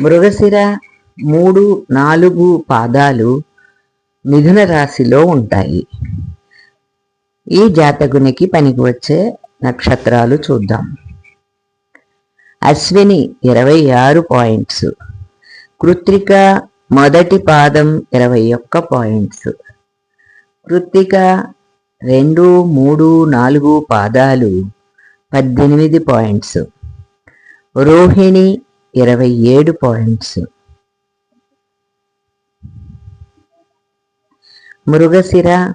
మృగశిర మూడు నాలుగు పాదాలు మిథున రాశిలో ఉంటాయి. ఈ జాతకునికి పనికి వచ్చే నక్షత్రాలు చూద్దాం. అశ్విని ఇరవై ఆరు పాయింట్స్. కృత్రిక మొదటి పాదం ఇరవై ఒక్క పాయింట్స్. కృత్తిక రెండు మూడు నాలుగు పాదాలు పద్దెనిమిది పాయింట్స్. రోహిణి ఇరవై ఏడు పాయింట్స్. మృగశిర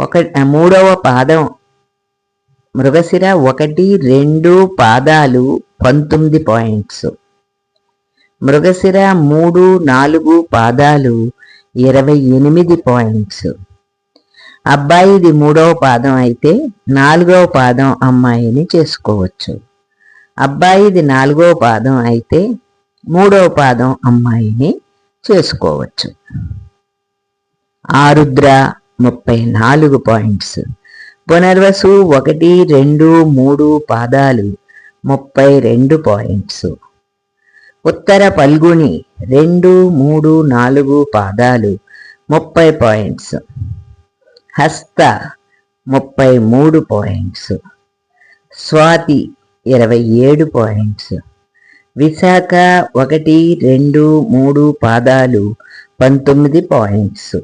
ఒక మూడవ పాదం. మృగశిర ఒకటి రెండు పాదాలు పంతొమ్మిది పాయింట్స్. మృగశిర మూడు నాలుగు పాదాలు ఇరవై ఎనిమిది పాయింట్స్. అబ్బాయిది మూడవ పాదం అయితే నాలుగవ పాదం అమ్మాయిని చేసుకోవచ్చు. అబ్బాయిది నాలుగో పాదం అయితే మూడవ పాదం అమ్మాయిని చేసుకోవచ్చు. ఆరుద్ర ముప్పై నాలుగు పాయింట్స్. పునర్వసు ఒకటి రెండు మూడు పాదాలు ముప్పై రెండు పాయింట్స్. ఉత్తర పల్గుని రెండు మూడు నాలుగు పాదాలు ముప్పై పాయింట్స్. హస్త ముప్పై మూడు పాయింట్స్. స్వాతి ఇరవై ఏడు పాయింట్స్. విశాఖ ఒకటి రెండు మూడు పాదాలు పంతొమ్మిది పాయింట్స్.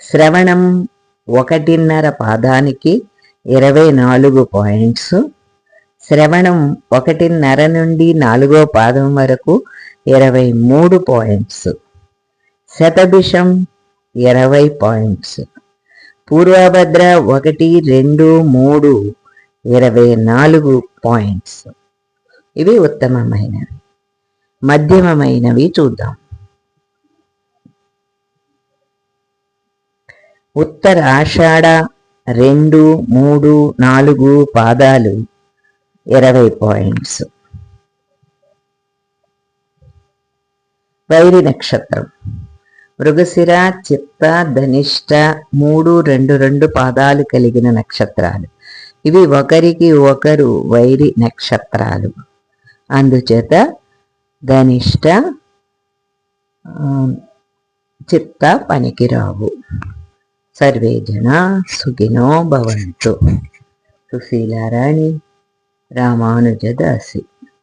శ్రవణం ఒకటిన్నర పాదానికి ఇరవై నాలుగు పాయింట్స్. శ్రవణం ఒకటిన్నర నుండి నాలుగో పాదం వరకు ఇరవై మూడు పాయింట్స్. శతభిషం ఇరవై పాయింట్స్. పూర్వభద్ర ఒకటి రెండు మూడు ఇరవై నాలుగు పాయింట్స్ ఇవి ఉత్తమమైనవి. మధ్యమమైనవి చూద్దాం. ఉత్తర ఆషాఢ రెండు మూడు నాలుగు పాదాలు ఇరవై పాయింట్స్ వైరి నక్షత్రం. మృగశిర చిత్త ధనిష్ట మూడు రెండు రెండు పాదాలు కలిగిన నక్షత్రాలు. ఇవి ఒకరికి ఒకరు వైరి నక్షత్రాలు. అందుచేత ధనిష్ట చిత్త పనికిరావు. సర్వే జన సుఖినో భవంతు. సుశీలారాణి రామానుజదాసి.